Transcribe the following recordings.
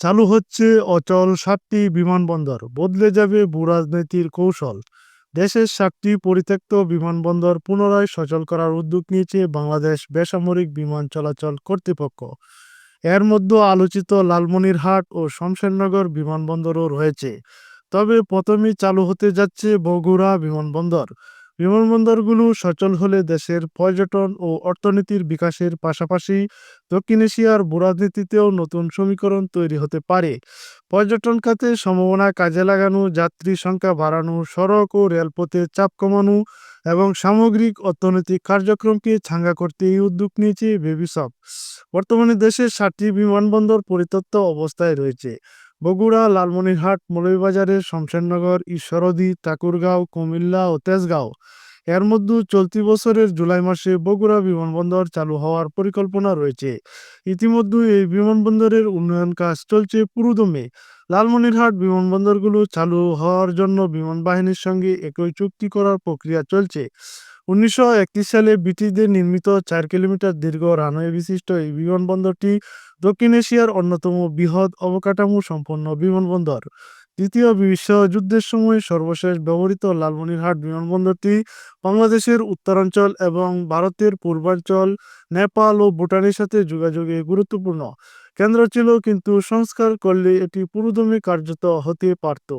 চালু হচ্ছে অচল সাতটি বিমানবন্দর। বদলে যাবে ভূরাজনীতির কৌশল। দেশের সাতটি পরিত্যক্ত বিমানবন্দর পুনরায় সচল করার উদ্যোগ নিয়েছে বাংলাদেশ বেসামরিক বিমান চলাচল কর্তৃপক্ষ। এর মধ্যে আলোচিত লালমনিরহাট ও শমশেরনগর বিমানবন্দরও রয়েছে। তবে প্রথমেই চালু হতে যাচ্ছে বগুড়া বিমানবন্দর। বিমানবন্দরগুলো সচল হলে দেশের পর্যটন ও অর্থনীতির বিকাশের পাশাপাশি দক্ষিণ এশিয়ার ভূরাজনীতিতেও নতুন সমীকরণ তৈরি হতে পারে। পর্যটন খাতে সম্ভাবনা কাজে লাগানো, যাত্রী সংখ্যা বাড়ানো, সড়ক ও রেলপথে চাপ কমানো এবং সামগ্রিক অর্থনৈতিক কার্যক্রমকে ছাঙ্গা করতে এই উদ্যোগ নিয়েছে বেবিসপ বর্তমানে দেশের সাতটি বিমানবন্দর পরিত্যক্ত অবস্থায় রয়েছে। বগুড়া, লালমনিরহাট মৌলভীবাজারের শমশেরনগর, ঈশ্বরদী, ঠাকুরগাঁও, কুমিল্লা ও তেজগাঁও। এর মধ্যে চলতি বছরের জুলাই মাসে বগুড়া বিমানবন্দর চালু হওয়ার পরিকল্পনা রয়েছে। ইতিমধ্যে এই বিমানবন্দরের উন্নয়ন কাজ চলছে পুরোদমে। লালমনিরহাট বিমানবন্দরগুলো চালু হওয়ার জন্য বিমান বাহিনীর সঙ্গে একই চুক্তি করার প্রক্রিয়া চলছে। উনিশশো সালে ব্রিটিশদের নির্মিত চার কিলোমিটার দীর্ঘ রানওয়ে বিশিষ্ট এই বিমানবন্দরটি দক্ষিণ এশিয়ার অন্যতম বৃহৎ অবকাঠামো সম্পন্ন বিমানবন্দর। দ্বিতীয় বিশ্বযুদ্ধের সময় সর্বশেষ ব্যবহৃত লালমনিরহাট বিমানবন্দরটি বাংলাদেশের উত্তরাঞ্চল এবং ভারতের পূর্বাঞ্চল, নেপাল ও ভুটানের সাথে যোগাযোগে গুরুত্বপূর্ণ। কেন্দ্র ছিল কিন্তু সংস্কার করলে এটি পুরোদমে কার্যত হতে পারত।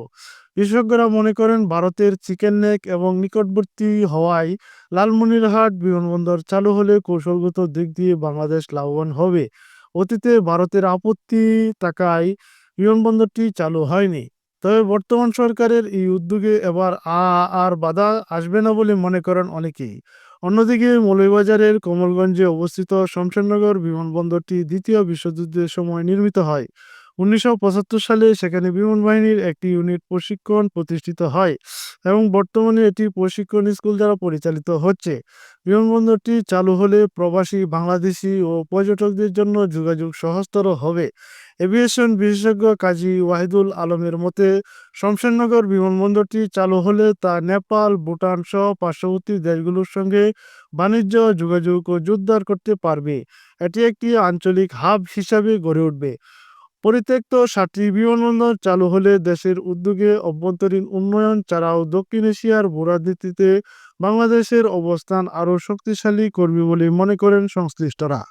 বিশেষজ্ঞরা মনে করেন ভারতের চিকেন নেক এবং নিকটবর্তী হওয়ায় লালমনিরহাট বিমানবন্দর চালু হলে কৌশলগত দিক দিয়ে বাংলাদেশ লাভবান হবে। অতীতে ভারতের আপত্তি থাকায় বিমানবন্দরটি চালু হয়নি। তবে বর্তমান সরকারের এই উদ্যোগে এবার আর বাধা আসবে না বলে মনে করেন অনেকেই। অন্যদিকে মৌলভীবাজারের কমলগঞ্জে অবস্থিত শমশেরনগর বিমানবন্দরটি দ্বিতীয় বিশ্বযুদ্ধের সময় নির্মিত হয়। উনিশশো পঁচাত্তর সালে সেখানে বিমান বাহিনীর একটি ইউনিট প্রশিক্ষণ প্রতিষ্ঠিত হয় এবং বর্তমানে এটি প্রশিক্ষণ স্কুল দ্বারা পরিচালিত হচ্ছে। বিমানবন্দরটি চালু হলে প্রবাসী, বাংলাদেশি ও পর্যটকদের জন্য যোগাযোগ সহজতর হবে। এভিয়েশন বিশেষজ্ঞ কাজী ওয়াহিদুল আলমের মতে, শমশেরনগর বিমানবন্দরটি চালু হলে তা নেপাল, ভুটান সহ পার্শ্ববর্তী দেশগুলোর সঙ্গে বাণিজ্য, যোগাযোগ ও জোরদার করতে পারবে। এটি একটি আঞ্চলিক হাব হিসাবে গড়ে উঠবে। পরিত্যক্ত সাতটি বিমানবন্দর চালু হলে দেশের উদ্যোগে অভ্যন্তরীণ উন্নয়ন ছাড়াও দক্ষিণ এশিয়ার ভূরাজনীতিতে বাংলাদেশের অবস্থান আরও শক্তিশালী করবে বলে মনে করেন সংশ্লিষ্টরা।